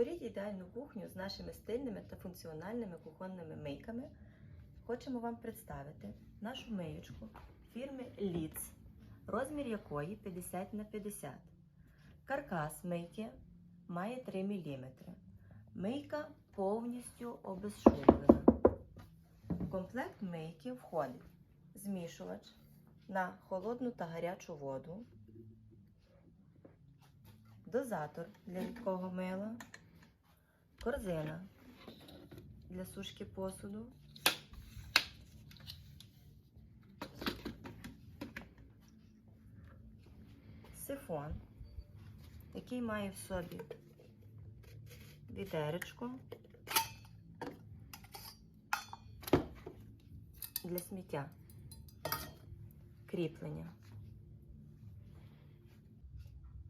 Створіть ідеальну кухню з нашими стильними та функціональними кухонними мийками. Хочемо вам представити нашу миючку фірми Leeds, розмір якої 50 на 50. Каркас мийки має 3 мм. Мийка повністю обезшумлена. В комплект мийки входить змішувач на холодну та гарячу воду, дозатор для рідкого мила, корзина для сушки посуду, сифон, який має в собі відеречко для сміття, кріплення.